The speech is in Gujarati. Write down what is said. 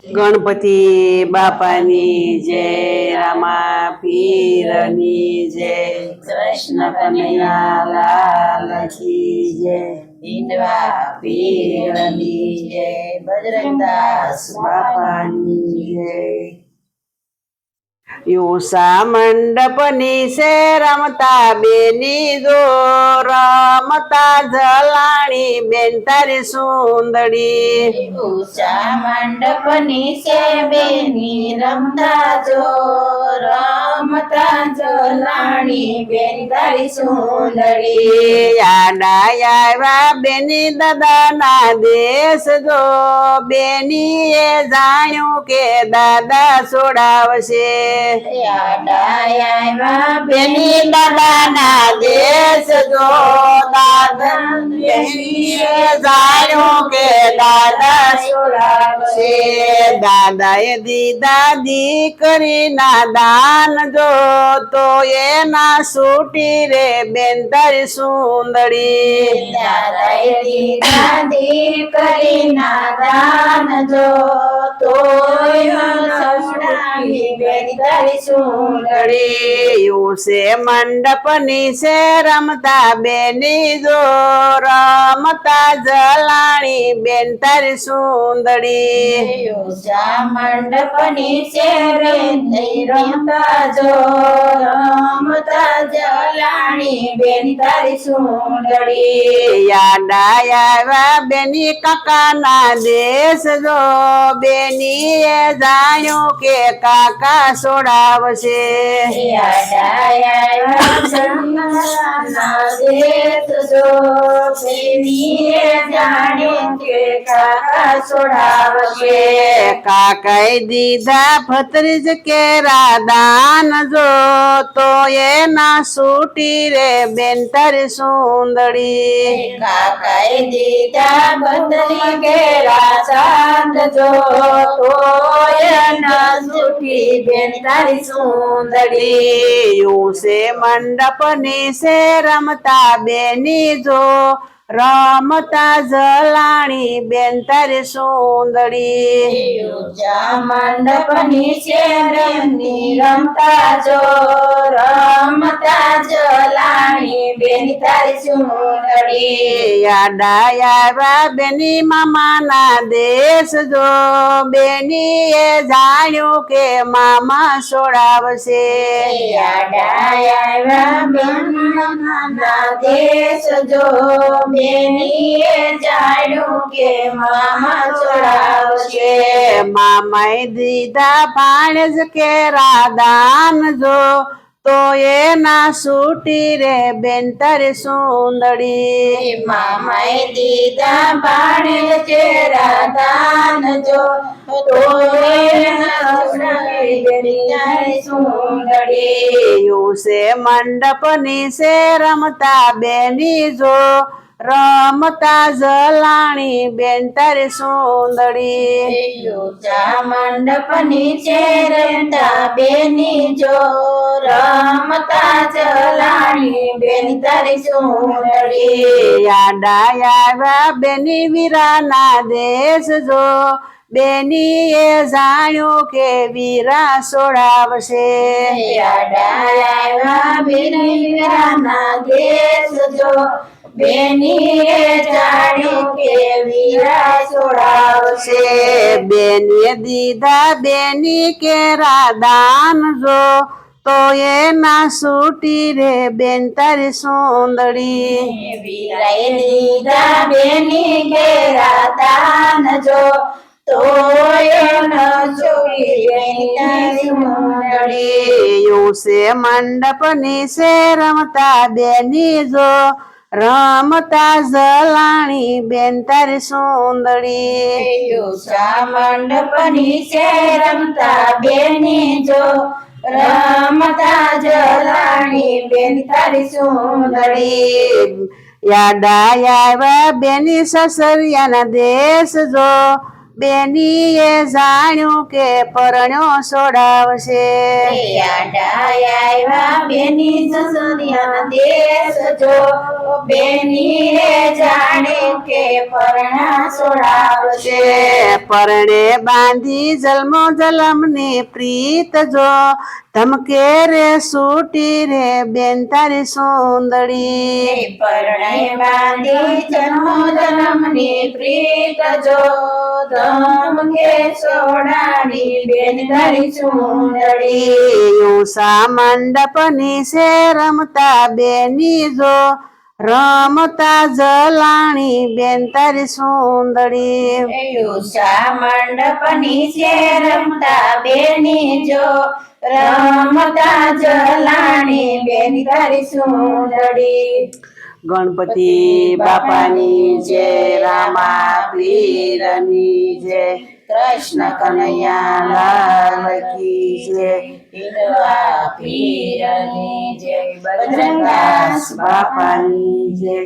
ગણપતિ બાપાની જય, રામા પીરની જય, કૃષ્ણ કનૈયા લાલ કી જય. ઇન્દ્રા પીરની જય, બજરંગદાસ બાપાની જય. યુસા મંડપની છે રમતા બેની જો રમતા જલાણી બેન તારી સુંદડી ઉષા મંડપની છે બેની રમતા જો જો બેન તારી સુંદરી. આવ્યા બેની દાદાના દેશ જો. બેની એ જાણ્યું કે દાદા છોડાવશે. યાદાયા બેની દાદાના દેશ જો. દાદા જાણ્યું કે દાદા છોડાવશે. દાદાએ દીધા દીકરીના દાન જો. તો એના સૂટી રે બેન તારી સુંદડી દાન જો. તો બેન તારી મંડપની છે રમતા બેની જો. રમતા જલાણી બેન તારી સુંદડી મંડપ મંડપની શેરે રમતા જો. રમતા જલાણી બેન તારી સુંદડી યાડા આવ્યા બેની કાકાના દેશ જો બેની એ જાણ્યું કે કાકા છોડાવશે યાદાયા દેશ જો બેનીએ જાણ્યું કે કાકા છોડાવશે કાકાએ દીધા ફતરીજ કેરા દાન જો તો એના સૂટી રે બેન તારી સુંદડી કાકાએ દીધા ફતરી ઘેરા ચાંદ જો તોયના સુઠી બેન તારી સુંદડી. યુ સે મંડપની સે રમતા બેની જો રમતા જલાણી બેન તારી યુજા મંડપની છે રમતા જો. રમતા જલાણી બેન તારી સુંદરી યાડા આવ્યા બેની મામાના દેશ જો. બેનીએ જાણ્યું કે મામા છોડાવશે યાદાયા બેનના દેશ જો. બેનીએ જાણ્યું કે મામા છોડાવશે મામાએ દીધા પાણી કે રાદાન જો. તો એના સૂટી રે બેન તારી સુંદડી. મામાએ દીધા બાણે ચેરા દાન જો. તો સુંદડી યુસે મંડપની સે રમતા બેની જો. રમતા જલાણી બેન તારે સુંદડી. યુજા મંડપની છે રમતા બેની જો રમતા જલાણી બેન તારે સુંદડી. યાડા આવ્યા બેની વીરાના દેશ જો. બેની એ જાણ્યું કે વીરા છોડાવશે યાદાયા વીરાના દેશ જો. બેનીએ જાણ્યું કે વીરા છોડાવશે બેનીએ દીધા બેની કે રાદાન જો તો એના સૂટી રે બેન તારી સુંદડી. વીરાએ દીધા બેની કે રાદાન જો ન બેની તારી યુસે મંડપની છે રમતા બેની જો રમતા જલાણી બેન તારી સુંદડી યુષા મંડપની છે રમતા બેની જો. રમતા જલાણી બેન તારી સુંદરી. યાદ આવ્યા બેની સસરિયાના દેશ જો. બેનીએ જાણ્યું કે પરણ્યો સોડાવશે. બેની સસુરિયાના દેશ જો. બેની જાણે કે પરણા સોડાવશે. પરણે બાંધી જલમો જલમની પ્રીત જો. ધમકે રે સૂટી રે બેન તારી સુંદરી. પરણે બાંધી જન્મો જન્મની પ્રીત જો. સુંદરી ઉષા મંડપની છે રમતા બેની જો રમતા જલાણી બેન તારી સુંદડી ઉષા મંડપની છે રમતા બેની જો રમતા જલાણી બેન તારી સુંદરી ગણપતિ બાપાની જય રામા પીરની જય કૃષ્ણ કનૈયા લાલ કી જય પીરની જય બજરંગાસ બાપાની જય.